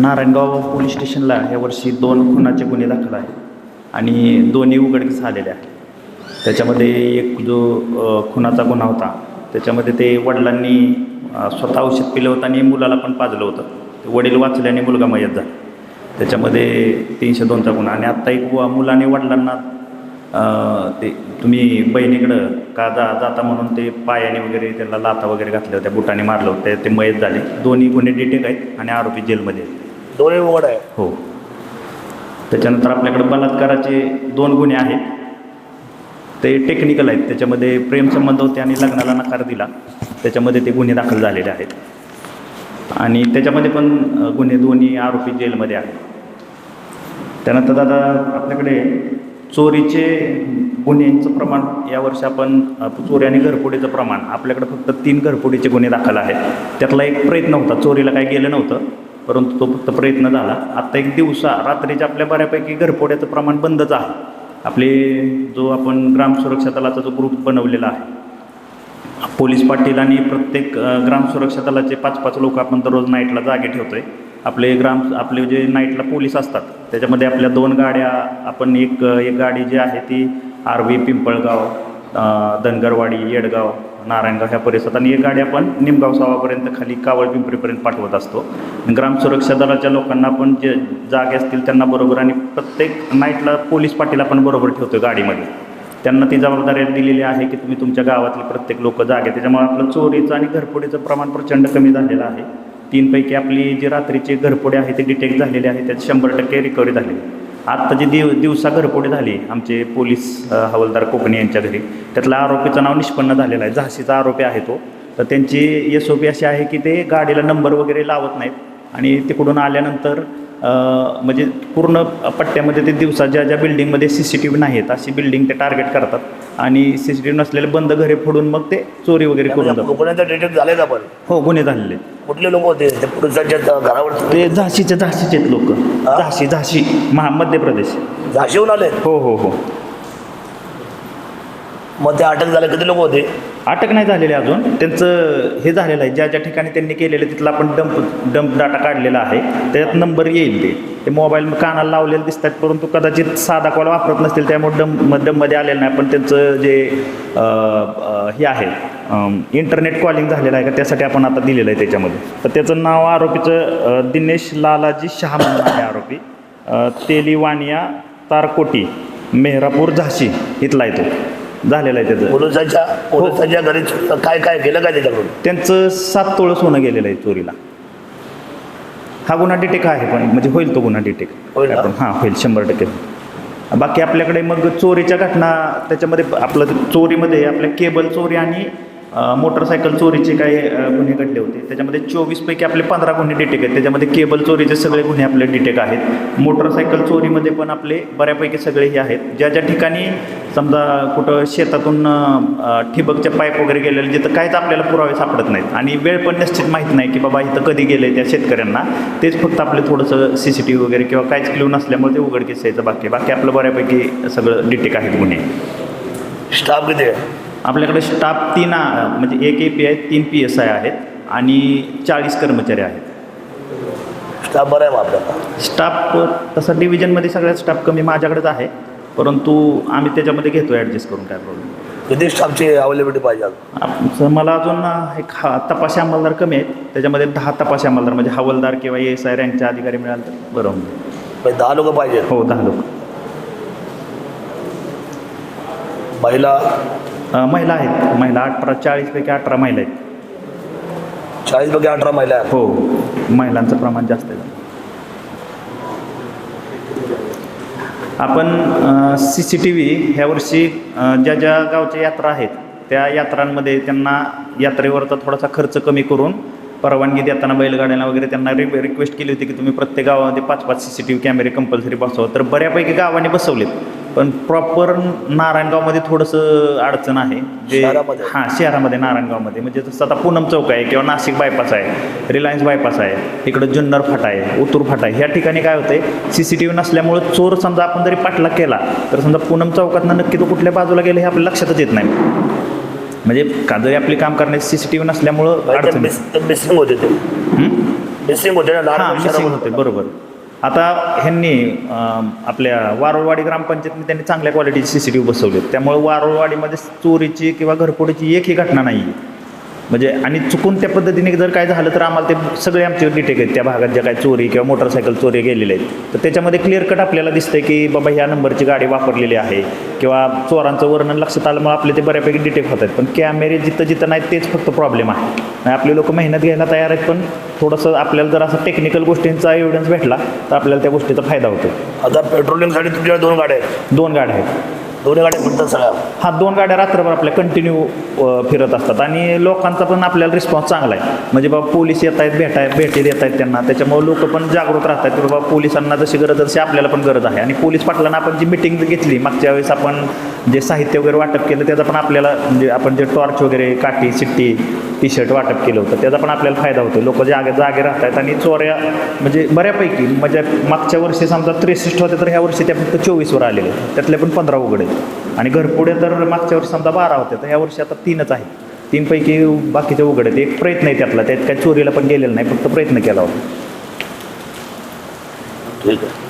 Narayangaon police स्टेशनला यावर्षी दोन खुनाचे गुन्हे दाखल आहेत आणि दोन्ही उघडकीस आलेले आहेत. त्याच्यामध्ये एक जो खुनाचा गुन्हा होता त्याच्यामध्ये ते वडिलांनी स्वतः औषध पिलं होतं आणि मुलाला पण पाजलं होतं. ते वडील वाचले आणि मुलगा मयत झाला. त्याच्यामध्ये तीनशे दोनचा गुन्हा. आणि आत्ता एक व- मुलाने वडिलांना ते तुम्ही बहिणीकडं का जा जाता म्हणून ते पायाने वगैरे त्याला लाथा वगैरे घातल्या होत्या बुटाने मारलं होतं ते मयत झाले. दोन्ही गुन्हे डिटेक आहेत आणि आरोपी जेलमध्ये आहेत. डोळे उघड आहे. हो. त्याच्यानंतर आपल्याकडे बलात्काराचे दोन गुन्हे आहेत. ते टेक्निकल आहेत. त्याच्यामध्ये प्रेमसंबंध होते आणि लग्नाला नकार दिला. त्याच्यामध्ये ते गुन्हे दाखल झालेले आहेत. आणि त्याच्यामध्ये पण गुन्हे दोन्ही आरोपी जेलमध्ये आहेत. त्यानंतर दादा आपल्याकडे चोरीचे गुन्ह्यांचं प्रमाण या वर्षी आपण चोरी आणि घरफोडीचं प्रमाण आपल्याकडे फक्त तीन घरफोडीचे गुन्हे दाखल आहेत. त्यातला एक प्रयत्न होता. चोरीला काही गेलं नव्हतं. परंतु तो फक्त प्रयत्न झाला. आत्ता एक दिवसा रात्रीच्या आपल्या बऱ्यापैकी घरफोड्याचं प्रमाण बंदच आहे. आपले जो आपण ग्राम सुरक्षा दलाचा जो ग्रुप बनवलेला आहे पोलीस पाटील आणि प्रत्येक ग्राम सुरक्षा दलाचे पाच पाच लोक आपण दररोज नाईटला जागे ठेवतोय. आपले ग्राम आपले जे नाईटला पोलीस असतात त्याच्यामध्ये आपल्या दोन गाड्या आपण एक एक गाडी जी आहे ती आरवी पिंपळगाव धनगरवाडी येडगाव नारायणगाव ह्या परिसरात. आणि ही गाडी आपण निमगाव सावापर्यंत खाली कावळ पिंपरीपर्यंत पाठवत असतो. ग्राम सुरक्षा दलाच्या लोकांना पण जे जागे असतील त्यांना बरोबर आणि प्रत्येक नाईटला पोलीस पाटील आपण बरोबर ठेवतो गाडीमध्ये. त्यांना ती जबाबदारी दिलेली आहे की तुम्ही तुमच्या गावातले प्रत्येक लोक जागे. त्याच्यामुळे आपलं चोरीचं आणि घरपोडीचं प्रमाण प्रचंड कमी झालेलं आहे. तीनपैकी आपली जी रात्रीची घरपोडी आहे ते डिटेक्ट झालेली आहे त्यात शंभर टक्के रिकव्हरी आहे. आत्ता जी दिव दिवसा घरफोडी झाली. आमचे पोलीस हवालदार कोकणी यांच्या घरी. त्यातल्या आरोपीचं नाव निष्पन्न झालेलं आहे. झाशीचा आरोपी आहे तो. तर त्यांची एस ओ पी अशी आहे की ते गाडीला नंबर वगैरे लावत नाहीत. आणि तिकडून आल्यानंतर म्हणजे पूर्ण पट्ट्यामध्ये ते दिवसा ज्या ज्या बिल्डिंगमध्ये सी सी टी व्ही नाहीत अशी बिल्डिंग ते टार्गेट करतात. आणि सी सी टी व्ही नसलेले बंद घरे फोडून मग ते चोरी वगैरे करून जातात. कोकणाचा डिटेक्ट झाले हो गुन्हे झालेले आहेत. कुठले लोक होते? ते पुरुषांच्या घरावर ते झाशीचे झाशीचे आहेत लोक? झाशी झाशी. महा मध्य प्रदेश. झाशीहून आले? हो हो हो. मग ते अटक झाले किती लोक होते? अटक नाही झालेली अजून. त्यांचं हे झालेलं आहे. ज्या ज्या ठिकाणी त्यांनी केलेलं तिथला आपण डंप डंप डाटा काढलेला आहे. त्याच्यात नंबर येईल ते. ते मोबाईल कानाला लावलेले दिसतात परंतु कदाचित साधा कॉल वापरत नसतील त्यामुळे डंप डंपमध्ये आलेलं नाही. पण त्यांचं जे हे आहे इंटरनेट कॉलिंग झालेलं आहे का? त्यासाठी आपण आता दिलेलं आहे त्याच्यामध्ये. तर त्याचं नाव आरोपीचं दिनेश लालाजी शहा म्हणून आहे आरोपी. अ, तेलिवानिया तारकोटी मेहरापूर झाशी इथला आहे तो. झालेला आहे त्याचं. पोलिसांच्या पोलिसांच्या घरी काय काय केलं काय त्याच्याकडून? त्यांचं सात तोळं सोनं गेलेलं आहे चोरीला. हा गुन्हा डिटेक आहे पण म्हणजे होईल तो गुन्हा डिटेक? आपण हां होईल शंभर टक्के. बाकी आपल्याकडे मग चोरीच्या घटना त्याच्यामध्ये आपलं चोरीमध्ये आपल्या केबल चोरी आणि मोटरसायकल चोरीचे काही गुन्हे घडले होते. त्याच्यामध्ये चोवीसपैकी आपले पंधरा गुन्हे डिटेक आहेत. त्याच्यामध्ये केबल चोरीचे सगळे गुन्हे आपले डिटेक आहेत. मोटरसायकल चोरीमध्ये पण आपले बऱ्यापैकी सगळे हे आहेत. ज्या ज्या ठिकाणी समजा कुठं शेतातून ठिबकच्या ठिबकचे पाईप वगैरे गेलेले जिथं काहीच आपल्याला पुरावे सापडत नाहीत. आणि वेळ पण निश्चित माहीत नाही की बाबा इथं कधी गेले त्या शेतकऱ्यांना. तेच फक्त आपले थोडंसं सी सी टी व्ही वगैरे किंवा काहीच क्ल्यू नसल्यामुळे ते उघडकीस यायचं बाकी बाकी आपलं बऱ्यापैकी सगळं डिटेक आहेत गुन्हे. स्टाफ किती आहे? आपल्याकडे स्टाफ तीन म्हणजे एक ए पी आहे तीन पी एस आय आहेत आणि चाळीस कर्मचारी आहेत. स्टाफ बरा आहे आपल्याला? स्टाफ तसा डिव्हिजनमध्ये सगळ्यात स्टाफ कमी माझ्याकडेच आहे परंतु आम्ही त्याच्यामध्ये घेतो ॲडजस्ट करून काय प्रॉब्लेम किती स्टाफची अवेलेबिलिटी पाहिजे मला अजून एक हा तपाशी अंमलदार कमी आहेत त्याच्यामध्ये दहा तपाशी अंमलदार म्हणजे हवालदार किंवा एस आय रँकचे अधिकारी मिळाले तर बरं. म्हणजे दहा लोक पाहिजेत. हो दहा लोक. महिला महिला आहेत. महिला अठरा चाळीसपैकी अठरा महिला आहेत. चाळीस पैकी अठरा महिला आहेत. हो. महिलांचं प्रमाण जास्त आहे. आपण सी सी टी व्ही ह्या वर्षी ज्या ज्या गावच्या यात्रा आहेत त्या यात्रांमध्ये त्यांना यात्रेवरचा थोडासा खर्च कमी करून परवानगी देताना बैलगाड्यांना वगैरे त्यांना रि रिक्वेस्ट केली होती की तुम्ही प्रत्येक गावामध्ये पाच पाच सी सी टी व्ही कॅमेरे कंपल्सरी बसवा. तर बऱ्यापैकी गावाने बसवलेत. पण प्रॉपर नारायणगावमध्ये थोडंसं अडचण आहे. जे? हां शहरामध्ये नारायणगावमध्ये. म्हणजे जसं आता पूनम चौक आहे किंवा नाशिक बायपास आहे रिलायन्स बायपास आहे इकडं जुन्नर फाटा आहे उतूर फाटा आहे. ह्या ठिकाणी काय होते सी सी टी व्ही नसल्यामुळं चोर समजा आपण जरी पाठलाग केला तर समजा पूनम चौकातनं नक्की तो कुठल्या बाजूला गेला हे आपल्या लक्षातच येत नाही. म्हणजे का जरी आपली काम करण्याची सी सी टी व्ही नसल्यामुळं अडचण मिसिंग होते ते? मिसिंग होते हां मिसिंग. होते. बरोबर. आता ह्यांनी आपल्या वारुळवाडी ग्रामपंचायतीने त्यांनी चांगल्या क्वालिटीचे सी सी टी व्ही बसवले. त्यामुळे वारुळवाडीमध्ये चोरीची किंवा घरफोडीची एकही घटना नाही आहे म्हणजे आणि चुकून त्या पद्धतीने जर काय झालं तर आम्हाला ते सगळे आमचे डिटेक आहेत. त्या भागात ज्या काय चोरी किंवा मोटरसायकल चोरी गेलेल्या आहेत. तर त्याच्यामध्ये क्लिअर कट आपल्याला दिसतंय की बाबा ह्या नंबरची गाडी वापरलेली आहे किंवा चोरांचं वर्णन लक्षात आलं मग आपले ते बऱ्यापैकी डिटेक्ट होत आहेत पण कॅमेरे जिथं जिथं नाहीत तेच फक्त प्रॉब्लेम आहे. आणि आपले लोक मेहनत घ्यायला तयार आहेत पण थोडंसं आपल्याला जर असं टेक्निकल गोष्टींचा एव्हिडन्स भेटला तर आपल्याला त्या गोष्टीचा फायदा होतो. आता पेट्रोलिंगसाठी तुमच्याकडे दोन गाड्या आहेत. दोन गाड्या आहेत. दोन्ही गाड्या फिरतात सगळ्या. हा दोन गाड्या रात्रभर आपल्या कंटिन्यू फिरत असतात. आणि लोकांचा पण आपल्याला रिस्पॉन्स चांगला आहे. म्हणजे बाबा पोलीस येत आहेत भेटाय भेटी देत आहेत त्यांना. त्याच्यामुळे लोक पण जागरूक राहतात की बाबा पोलिसांना जशी गरज आहे तशी आपल्याला पण गरज आहे. आणि पोलीस पाटलांना आपण जी मिटिंग घेतली मागच्या वेळेस आपण जे साहित्य वगैरे वाटप केलं त्याचा पण आपल्याला म्हणजे आपण जे टॉर्च वगैरे काठी सिट्टी टी शर्ट वाटप केलं होतं त्याचा पण आपल्याला फायदा होतो लोक जागे जागे राहत आहेत आणि चोऱ्या म्हणजे बऱ्यापैकी म्हणजे मागच्या वर्षी समजा त्रेसष्ट होते तर ह्या वर्षी त्या फक्त चोवीसवर आलेले त्यातले पण पंधरा उघडे आहेत. आणि घरपुढे तर मागच्या वर्षी समजा बारा होते तर ह्या वर्षी आता तीनच आहेत. तीनपैकी बाकीचे उघड आहेत. एक प्रयत्न आहे त्यातला. त्यात काय चोरीला पण गेलेला नाही फक्त प्रयत्न केला होता. ठीक आहे.